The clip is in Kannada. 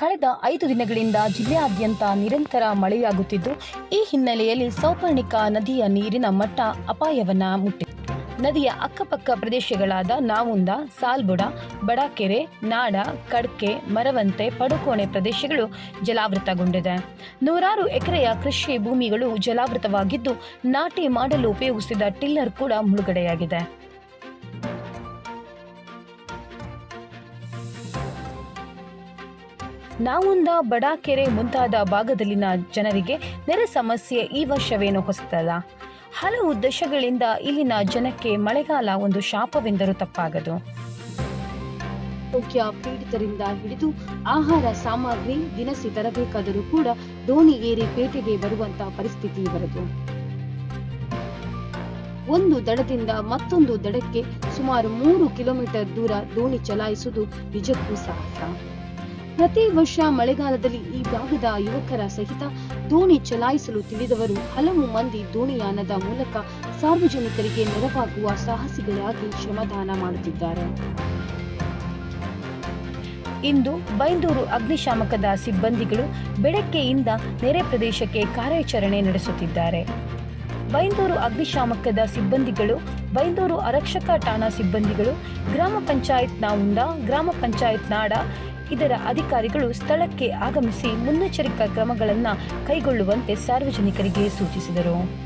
ಕಳೆದ ಐದು ದಿನಗಳಿಂದ ಜಿಲ್ಲೆಯಾದ್ಯಂತ ನಿರಂತರ ಮಳೆಯಾಗುತ್ತಿದ್ದು, ಈ ಹಿನ್ನೆಲೆಯಲ್ಲಿ ಸೌಪರ್ಣಿಕ ನದಿಯ ನೀರಿನ ಮಟ್ಟ ಅಪಾಯವನ್ನ ಮುಟ್ಟಿದೆ. ನದಿಯ ಅಕ್ಕಪಕ್ಕ ಪ್ರದೇಶಗಳಾದ ನಾವುಂದ, ಸಾಲ್ಬುಡ, ಬಡಾಕೆರೆ, ನಾಡ, ಕಡ್ಕೆ, ಮರವಂತೆ ಪಡುಕೋಣೆ ಪ್ರದೇಶಗಳು ಜಲಾವೃತಗೊಂಡಿದೆ. ನೂರಾರು ಎಕರೆಯ ಕೃಷಿ ಭೂಮಿಗಳು ಜಲಾವೃತವಾಗಿದ್ದು, ನಾಟಿ ಮಾಡಲು ಉಪಯೋಗಿಸಿದ ಟಿಲ್ಲರ್ ಕೂಡ ಮುಳುಗಡೆಯಾಗಿದೆ. ನಾವುಂದ ಬಡಾಕೆರೆ ಮುಂತಾದ ಭಾಗದಲ್ಲಿನ ಜನರಿಗೆ ನೆರೆ ಸಮಸ್ಯೆ ಈ ವರ್ಷವೇನು ಹೊಸತಲ್ಲ. ಹಲವು ದಶಗಳಿಂದ ಇಲ್ಲಿನ ಜನಕ್ಕೆ ಮಳೆಗಾಲ ಒಂದು ಶಾಪವೆಂದರೂ ತಪ್ಪಾಗದು. ಪೀಡಿತರಿಂದ ಹಿಡಿದು ಆಹಾರ ಸಾಮಗ್ರಿ, ದಿನಸಿ ತರಬೇಕಾದರೂ ಕೂಡ ದೋಣಿ ಏರಿ ಪೇಟೆಗೆ ಬರುವಂತಹ ಪರಿಸ್ಥಿತಿ ಬರದು. ಒಂದು ದಡದಿಂದ ಮತ್ತೊಂದು ದಡಕ್ಕೆ ಸುಮಾರು ಮೂರು ಕಿಲೋಮೀಟರ್ ದೂರ ದೋಣಿ ಚಲಾಯಿಸುವುದು ನಿಜಕ್ಕೂ ಸಾಹಸ ಪ್ರತಿ ವರ್ಷ ಮಳೆಗಾಲದಲ್ಲಿ ಈ ಭಾಗದ ಯುವಕರ ಸಹಿತ ದೋಣಿ ಚಲಾಯಿಸಲು ತಿಳಿದವರು ಹಲವು ಮಂದಿ ದೋಣಿಯಾನದ ಮೂಲಕ ಸಾರ್ವಜನಿಕರಿಗೆ ನೆರವಾಗುವ ಸಾಹಸಿಗಳಾಗಿ ಶ್ರಮದಾನ ಮಾಡುತ್ತಿದ್ದಾರೆ. ಇಂದು ಬೈಂದೂರು ಅಗ್ನಿಶಾಮಕದ ಸಿಬ್ಬಂದಿಗಳು ಬೆಳಗ್ಗೆಯಿಂದ ನೆರೆ ಪ್ರದೇಶಕ್ಕೆ ಕಾರ್ಯಾಚರಣೆ ನಡೆಸುತ್ತಿದ್ದಾರೆ. ಬೈಂದೂರು ಅಗ್ನಿಶಾಮಕದ ಸಿಬ್ಬಂದಿಗಳು, ಬೈಂದೂರು ಆರಕ್ಷಕ ಠಾಣಾ ಸಿಬ್ಬಂದಿಗಳು, ಗ್ರಾಮ ಪಂಚಾಯತ್ ನಾವುಂದ ಗ್ರಾಮ ಪಂಚಾಯತ್ ನಾಡ ಇದರ ಅಧಿಕಾರಿಗಳು ಸ್ಥಳಕ್ಕೆ ಆಗಮಿಸಿ ಮುನ್ನೆಚ್ಚರಿಕಾ ಕ್ರಮಗಳನ್ನು ಕೈಗೊಳ್ಳುವಂತೆ ಸಾರ್ವಜನಿಕರಿಗೆ ಸೂಚಿಸಿದರು.